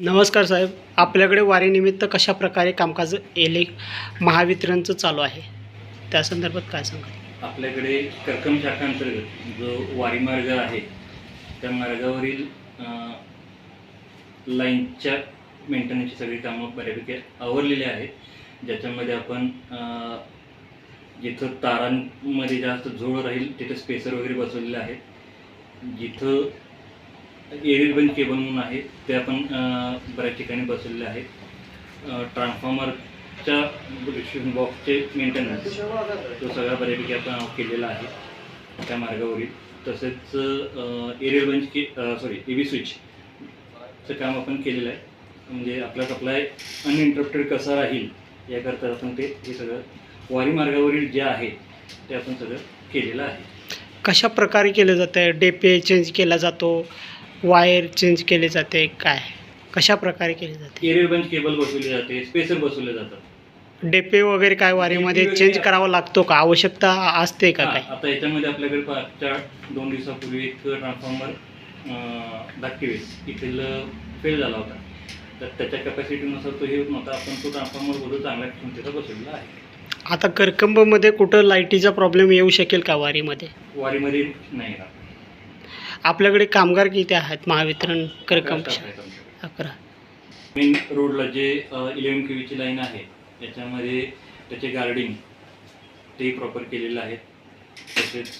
नमस्कार साहेब आपल्याकडे वारीनिमित्त कशा प्रकारे कामकाज एले महावितरणचं चालू आहे? त्या संदर्भात काय सांगा आपल्याकडे कर्कम शाखांतर्गत जो वारी मार्ग आहे त्या मार्गावरील लाईनच्या मेंटेनन्सची सगळी कामं बऱ्यापैकी आवरलेली आहेत. ज्याच्यामध्ये आपण जिथं तारांमध्ये जास्त झोळ राहील तिथं स्पेसर वगैरे बसवलेले आहेत जिथं एरियल बंद केबल म्हणून आहे. ते आपण बऱ्याच ठिकाणी बसवलेले आहेत. ट्रान्सफॉर्मरच्या बॉक्सचे मेंटेनन्स तो सगळा बऱ्यापैकी आपण केलेला आहे त्या मार्गावरील. तसेच एरियल बंच के सॉरी ए बी स्विचचं काम आपण केलेलं आहे. म्हणजे आपला सप्लाय अनइंटरप्टेड कसा राहील याकरता आपण ते हे सगळं वारी मार्गावरील जे आहे ते आपण सगळं केलेलं आहे. कशा प्रकारे केलं जातं आहे डेपे चेंज केला जातो. वायर चेंज केले जाते काय? कशा प्रकारे केले जाते? एरियल बंच केबल बसवली जाते स्पेसर बसवले जातात. डेपे वगैरे काय वारीमध्ये चेंज वगैरे- करावा लागतो का? आवश्यकता असते का हां, काय आता याच्यामध्ये आपल्याकडे पाचच्या दोन दिवसापूर्वी एक ट्रान्सफॉर्मर दाखवेस इथेल फेल झाला होता. तर त्याच्या कॅपॅसिटीनुसार तो हे होत नव्हता. आपण तो ट्रान्सफॉर्मर बरोबर चांगल्या क्षमतेचा बसवलेला आहे. आता करकंबमध्ये कुठं लाईटीचा प्रॉब्लेम येऊ शकेल का वारीमध्ये? वारीमध्ये नाही राहत. आपल्याकडे कामगार किती आहेत? महावितरण आमच्याकडे. अकरा मेन रोडला जे इलेवन के व्हीची लाईन आहे त्याच्यामध्ये त्याचे गार्डिंग ते प्रॉपर केलेलं आहे. तसेच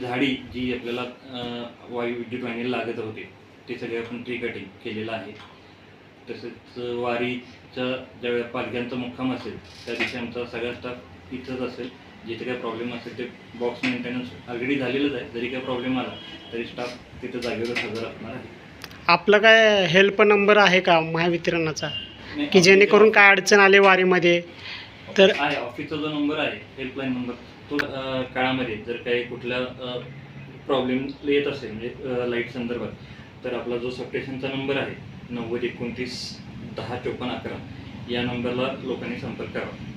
झाडी जी आपल्याला वायू विद्युत वाहिनीला लागत होते ते सगळे आपण ट्री कटिंग केलेलं आहे. तसेच वारीच्या ज्यावेळेला पालख्यांचा मुक्काम असेल त्या दिवशी आमचा सगळा स्टाफ इथंच असेल. जिथे काही प्रॉब्लेम असेल ते बॉक्स मेंटेनन्स ऑलरेडी झालेलंच आहे. जरी काही प्रॉब्लेम आला तरी स्टाफ तिथं जागेवर हजर असणार आहे. आपला काय हेल्प नंबर आहे का महावितरणाचा? की जेणेकरून काय अडचण आले वारीमध्ये? तर आहे ऑफिसचा जो नंबर आहे हेल्पलाईन नंबर तो काळामध्ये जर काही कुठला प्रॉब्लेम येत असेल म्हणजे लाइट संदर्भात तर आपला जो सबस्टेशनचा नंबर आहे नव्वद एकोणतीस दहा चोपन्न अकरा या नंबरला लोकांनी संपर्क करावा.